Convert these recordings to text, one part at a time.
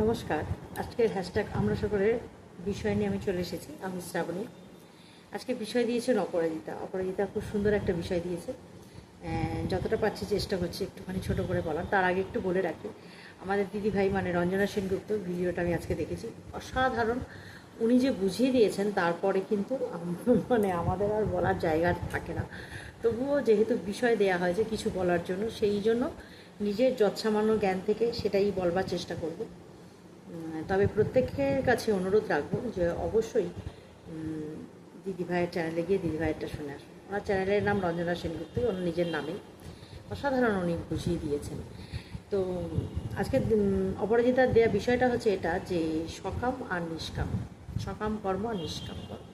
নমস্কার। আজকের হ্যাশট্যাগ আমরা সকলের বিষয় নিয়ে আমি চলে এসেছি, আমি শ্রাবণী। আজকে বিষয় দিয়েছেন অপরাজিতা। অপরাজিতা খুব সুন্দর একটা বিষয় দিয়েছে। যতটা পাচ্ছি চেষ্টা করছি একটুখানি ছোট করে বলার। তার আগে একটু বলে রাখি, আমাদের দিদি ভাই মানে রঞ্জনা সেনগুপ্ত ভিডিওটা আমি আজকে দেখেছি। অসাধারণ। উনি যে বুঝিয়ে দিয়েছেন, তারপরে কিন্তু মানে আমাদের আর বলার জায়গা থাকে না। তবুও যেহেতু বিষয় দেয়া হয়েছে কিছু বলার জন্য, সেই জন্য নিজের যৎসামান্য জ্ঞান থেকে সেটাই বলবার চেষ্টা করব। তবে প্রত্যেকের কাছে অনুরোধ রাখব যে অবশ্যই দিদিভাইয়ের চ্যানেলে গিয়ে দিদিভাইয়েরটা শুনে আসুন। ওনার চ্যানেলের নাম রঞ্জনা সেনগুপ্ত ওনার নিজের নামে। অসাধারণ উনি বুঝিয়ে দিয়েছেন। তো, আজকে অপরাজিতার দেওয়া বিষয়টা হচ্ছে এটা যে সকাম আর নিষ্কাম। সকাম কর্ম আর নিষ্কাম কর্ম।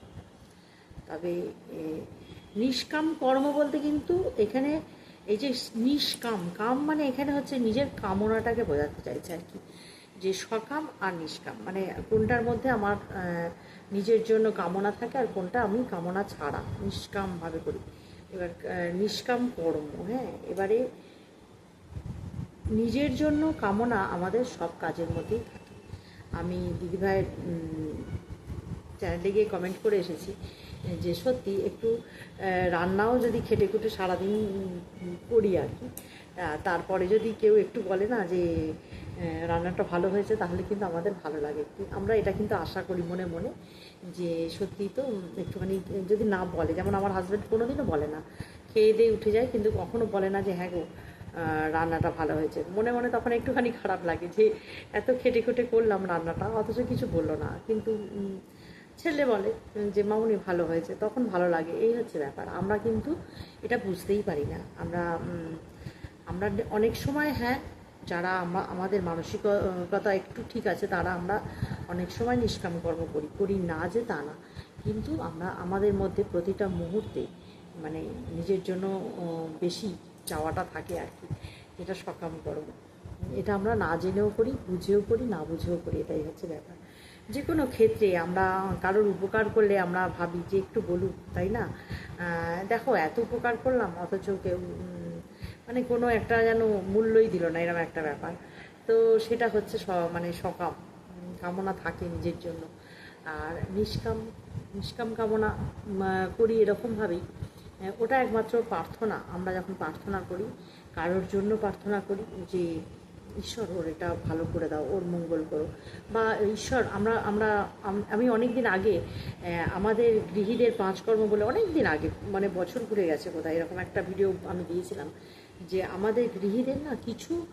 তবে নিষ্কাম কর্ম বলতে কিন্তু এখানে এই যে নিষ্কাম, কাম মানে এখানে হচ্ছে নিজের কামনাটাকে বোঝাতে চাইছে আর কি। যে সকাম আর নিষ্কাম। মানে কোনটার মধ্যে আমার নিজের জন্য কামনা থাকে আর কোনটা আমি কামনা ছাড়া, নিষ্কামভাবে করি। এবার নিষ্কাম কর্ম হ্যাঁ? এবারে নিজের জন্য কামনা আমাদের সব কাজের মধ্যেই থাকে। আমি দিদিভাইয়ের চ্যানেলে গিয়ে কমেন্ট করে এসেছি যে সত্যি একটু রান্নাও যদি খেটে খুটে সারাদিন করি আর কি তারপরে যদি কেউ একটু বলে না যে রান্নাটা ভালো হয়েছে, তাহলে কিন্তু আমাদের ভালো লাগে। আমরা এটা কিন্তু আশা করি মনে মনে যে সত্যি তো একটুখানি, যদি না বলে, যেমন আমার হাজব্যান্ড কোনোদিনও বলে না। খেয়ে দিয়ে উঠে যায়, কিন্তু কখনো বলে না যে হ্যাঁ গো রান্নাটা ভালো হয়েছে। মনে মনে তখন একটুখানি খারাপ লাগে যে, এত খেটে খুটে করলাম রান্নাটা, অথচ কিছু বলল না। কিন্তু ছেলে বলে যে, মামুনি ভালো হয়েছে, তখন ভালো লাগে। এই হচ্ছে ব্যাপার। আমরা কিন্তু এটা বুঝতেই পারি না। আমরা আমরা অনেক সময় হ্যাঁ যারা আমরা আমাদের মানসিকতা একটু ঠিক আছে, তারা আমরা অনেক সময় নিষ্কাম কর্ম করি করি না যে তা না। কিন্তু আমরা, আমাদের মধ্যে প্রতিটা মুহূর্তে মানে নিজের জন্য বেশি চাওয়াটা থাকে আর কি, যেটা সকাম কর্ম। এটা আমরা না জেনেও করি, বুঝেও করি, না বুঝেও করি, এটাই হচ্ছে ব্যাপার। যে কোনো ক্ষেত্রে আমরা, কারোর উপকার করলে আমরা ভাবি যে একটু বলুক, তাই না? দেখো, এত উপকার করলাম, অথচ কেউ মানে কোনো একটা যেন মূল্যই দিল না এরকম একটা ব্যাপার। তো সেটা হচ্ছে মানে সকাম কামনা থাকে নিজের জন্য। আর নিষ্কাম নিষ্কাম কামনা করি এরকমভাবেই। ওটা একমাত্র প্রার্থনা, আমরা যখন প্রার্থনা করি, কারোর জন্য প্রার্থনা করি যে, ঈশ্বর ওর এটা ভালো করে দাও, ওর মঙ্গল করো। বা ঈশ্বর, আমরা আমরা, আমি অনেক দিন আগে আমাদের গৃহীদের পাঁচকর্ম বলে অনেক দিন আগে মানে বছর ঘুরে গেছে কোথায়, এরকম একটা ভিডিও আমি দিয়েছিলাম। যে আমাদের গৃহীদের না কিছু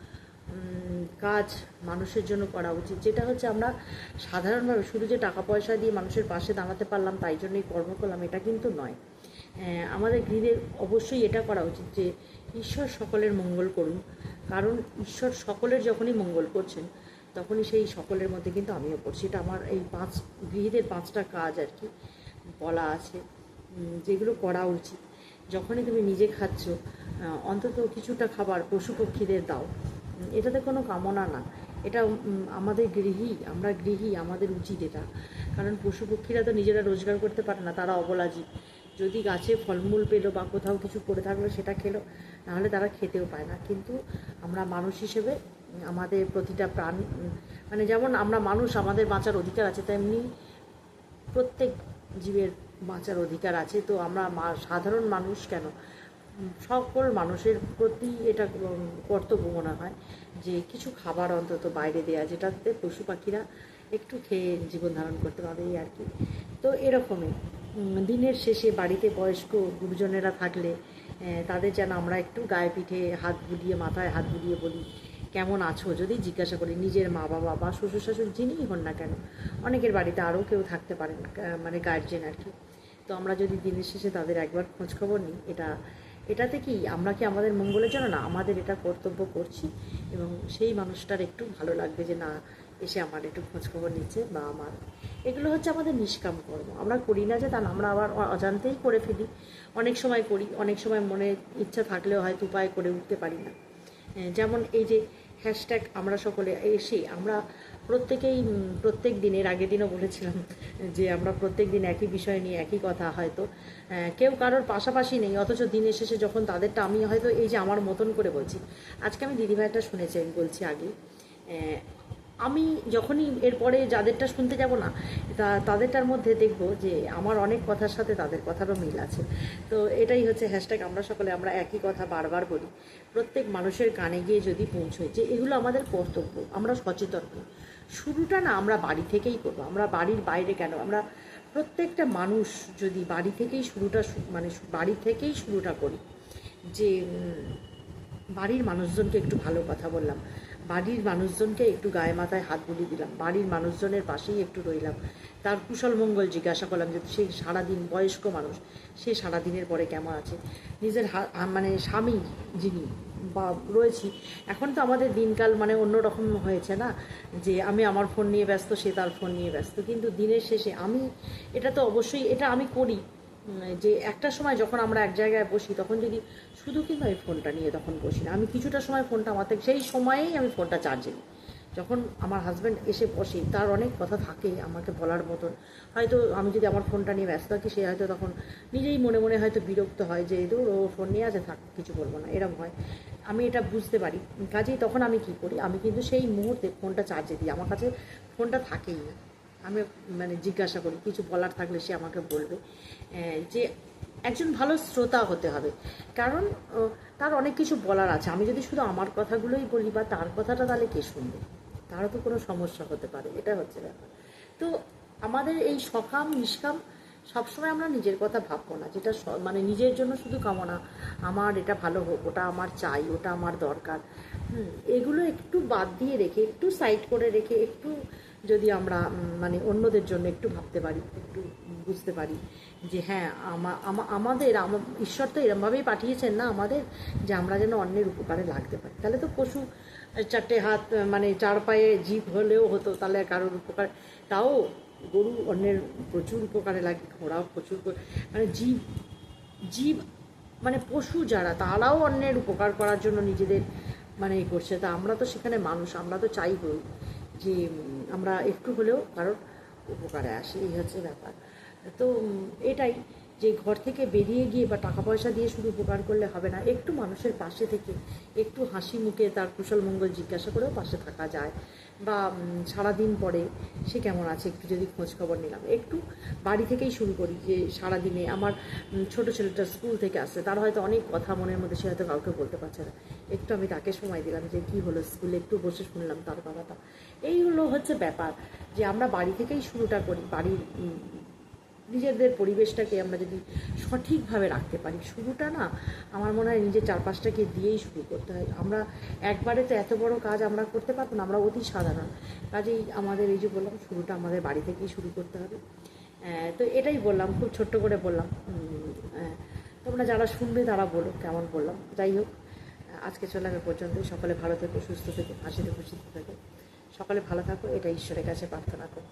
কাজ মানুষের জন্য করা উচিত। যেটা হচ্ছে আমরা সাধারণভাবে শুধু যে টাকা পয়সা দিয়ে মানুষের পাশে দাঁড়াতে পারলাম, তাই জন্যই কর্ম করলাম, এটা কিন্তু নয়। আমাদের গৃহীদের অবশ্যই এটা করা উচিত যে ঈশ্বর সকলের মঙ্গল করুন। কারণ ঈশ্বর সকলের যখনই মঙ্গল করছেন, তখনই সেই সকলের মধ্যে কিন্তু আমিও করছি এটা আমার এই পাঁচ, গৃহীদের পাঁচটা কাজ আর কি বলা আছে। যেগুলো করা উচিত। যখনই তুমি নিজে খাচ্ছ অন্তত কিছুটা খাবার পশু পক্ষীদের দাও এটাতে কোনো কামনা না। এটা আমাদের গৃহী, আমরা গৃহী, আমাদের উচিত এটা। কারণ পশু পক্ষীরা তো নিজেরা রোজগার করতে পারে না, তারা অবলা জীব যদি গাছে ফলমূল পেল বা কোথাও কিছু পড়ে থাকল সেটা খেলো, নাহলে তারা খেতেও পায় না। কিন্তু আমরা মানুষ হিসেবে, আমাদের প্রতিটা প্রাণ মানে যেমন আমরা মানুষ, আমাদের বাঁচার অধিকার আছে, তেমনি প্রত্যেক জীবের বাঁচার অধিকার আছে। তো আমরা সাধারণ মানুষ কেন? সকল মানুষের প্রতি এটা কর্তব্য মনে হয় যে কিছু খাবার অন্তত বাইরে দেওয়া যেটাতে পশু পাখিরা একটু খেয়ে জীবন ধারণ করতে পারে আর কি। তো এরকমই দিনের শেষে বাড়িতে বয়স্ক গুরুজনেরা থাকলে তাদের যেন আমরা একটু গায়ে পিঠে হাত বুলিয়ে, মাথায় হাত বুলিয়ে বলি, কেমন আছো? যদি জিজ্ঞাসা করি, নিজের মা বাবা বা শ্বশুর শাশুড়ি যিনিই হন না কেন? অনেকের বাড়িতে আরও কেউ থাকতে পারেন মানে গার্জেন আর কি। তো আমরা যদি দিনের শেষে তাদের একবার খোঁজখবর নিই, এটা এটাতে কি আমরা কি আমাদের মঙ্গলের জন্য? না, আমাদের এটা কর্তব্য করছি এবং সেই মানুষটার একটু ভালো লাগবে যে না, এসে আমার একটু খোঁজখবর নিচ্ছে বা আমার। এগুলো হচ্ছে আমাদের নিষ্কাম কর্ম। আমরা করি না যে তা আমরা আবার অজান্তেই করে ফেলি। অনেক সময় করি, অনেক সময় মনে ইচ্ছা থাকলেও হয়তো উপায় করে উঠতে পারি না। যেমন এই যে হ্যাশট্যাগ আমরা সকলে এসে আমরা প্রত্যেকেই প্রত্যেক দিনের আগের দিনও বলেছিলাম যে আমরা প্রত্যেক দিন একই বিষয় নিয়ে একই কথা হয়তো কেউ কারোর পাশাপাশি নেই, অথচ দিনের শেষে যখন তাদেরটা আমি হয়তো এই যে আমার মতন করে বলছি। আজকে আমি দিদিভাইটা শুনেছি, আমি বলছি আগে আমি যখনই এরপরে যাদেরটা শুনতে যাব না, তা তাদেরটার মধ্যে দেখব যে আমার অনেক কথার সাথে তাদের কথারও মিল আছে। তো এটাই হচ্ছে হ্যাশট্যাগ আমরা সকলে আমরা একই কথা বারবার বলি। প্রত্যেক মানুষের কানে গিয়ে যদি পৌঁছয় যে এগুলো আমাদের কর্তব্য, আমরা সচেতন হই। শুরুটা না আমরা বাড়ি থেকেই করব, আমরা বাড়ির বাইরে কেন? আমরা প্রত্যেকটা মানুষ যদি বাড়ি থেকেই শুরুটা মানে বাড়ি থেকেই শুরুটা করি যে বাড়ির মানুষজনকে একটু ভালো কথা বললাম। বাড়ির মানুষজনকে একটু গায়ে মাথায় হাত বুলিয়ে দিলাম। বাড়ির মানুষজনের পাশেই একটু রইলাম। তার কুশল মঙ্গল জিজ্ঞাসা করলাম যে সেই সারাদিন বয়স্ক মানুষ, সে সারাদিনের পরে কেমন আছে? নিজের হা- মানে স্বামী যিনি বা রয়েছি, এখন তো আমাদের দিনকাল মানে অন্যরকম হয়েছে না? যে আমি আমার ফোন নিয়ে ব্যস্ত, সে তার ফোন নিয়ে ব্যস্ত। কিন্তু দিনের শেষে আমি, এটা তো অবশ্যই, এটা আমি করি। যে একটা সময় যখন আমরা এক জায়গায় বসি, তখন যদি শুধু কিন্তু আমি ফোনটা নিয়ে তখন বসি না। আমি কিছুটা সময় ফোনটা আমার থেকে, সেই সময়েই আমি ফোনটা চার্জে নিই। যখন আমার হাজব্যান্ড এসে বসে, তার অনেক কথা থাকে আমাকে বলার মতন। হয়তো আমি যদি আমার ফোনটা নিয়ে ব্যস্ত থাকি, সে হয়তো তখন নিজেই মনে মনে হয়তো বিরক্ত হয় যে দূর ও ফোন নিয়ে আছে, থাক, কিছু বলব না। এরম হয়। আমি এটা বুঝতে পারি। কাজেই তখন আমি কি করি? আমি কিন্তু সেই মুহূর্তে ফোনটা চার্জে দিই। আমার কাছে ফোনটা থাকেই না। আমি মানে জিজ্ঞাসা করি কিছু বলার থাকলে সে আমাকে বলবে যে একজন ভালো শ্রোতা হতে হবে। কারণ তার অনেক কিছু বলার আছে। আমি যদি শুধু আমার কথাগুলোই বলি বা তার কথাটা তাহলে কে শুনবে? তারও তো কোনো সমস্যা হতে পারে এটা হচ্ছে ব্যাপার। তো আমাদের এই সকাম নিষ্কাম সবসময় আমরা নিজের কথা ভাববো না। যেটা মানে নিজের জন্য শুধু কামনা আমার এটা ভালো হোক ওটা আমার চাই ওটা আমার দরকার হুম, এগুলো একটু বাদ দিয়ে রেখে একটু সাইড করে রেখে একটু যদি আমরা মানে অন্যদের জন্য একটু ভাবতে পারি, একটু বুঝতে পারি যে হ্যাঁ আমা- আমা- আমাদের ঈশ্বর তো এরমভাবেই পাঠিয়েছেন না আমাদের যে আমরা যেন অন্যের উপকারে লাগতে পারি। তাহলে তো পশু চারটে হাত মানে চার পায়ে জীব হলেও হতো, তাহলে কারোর উপকার, তাও গরু অন্যের প্রচুর উপকারে লাগে, ঘোড়াও প্রচুর মানে জীব জীব মানে পশু যারা, তারাও অন্যের উপকার করার জন্য নিজেদের মানে করছে। তা আমরা তো সেখানে মানুষ, আমরা তো চাইবই যে আমরা একটু হলেও কারোর উপকারে আসি, এই হচ্ছে ব্যাপার। তো এটাই যে, ঘর থেকে বেরিয়ে গিয়ে বা টাকা পয়সা দিয়ে শুধু উপকার করলে হবে না, একটু মানুষের পাশে থেকে, একটু হাসি মুখে তার কুশল মঙ্গল জিজ্ঞাসা করেও পাশে থাকা যায়। বা সারাদিন পরে সে কেমন আছে একটু যদি খোঁজ খবর নিলাম। একটু বাড়ি থেকেই শুরু করি যে, সারাদিনে আমার ছোট ছেলেটা স্কুল থেকে আসছে, তার হয়তো অনেক কথা মনের মধ্যে, সে হয়তো কাউকে বলতে পারছে না। একটু আমি তাকে সময় দিলাম যে, কি হলো স্কুলে? একটু বসে শুনলাম তার কথাটা। এই হলো হচ্ছে ব্যাপার যে, আমরা বাড়ি থেকেই শুরুটা করি, বাড়ির নিজেদের পরিবেশটাকে আমরা যদি সঠিকভাবে রাখতে পারি। শুরুটা না আমার মনে হয় নিজের চারপাশটাকে দিয়েই শুরু করতে হয়। আমরা একবারে তো এত বড় কাজ আমরা করতে পারব না, আমরা অতি সাধারণ। কাজেই আমাদের এই যে বললাম, শুরুটা আমাদের বাড়ি থেকেই শুরু করতে হবে। তো এটাই বললাম, খুব ছোট্ট করে বললাম। তোমরা যারা শুনবে তারা বলো কেমন বললাম। যাই হোক, আজকে চলে আমি পর্যন্ত সকলে ভালো থেকো, সুস্থ থেকো হাসিতে খুশিতে থেকো। সকলে ভালো থাকো এটা ঈশ্বরের কাছে প্রার্থনা করো।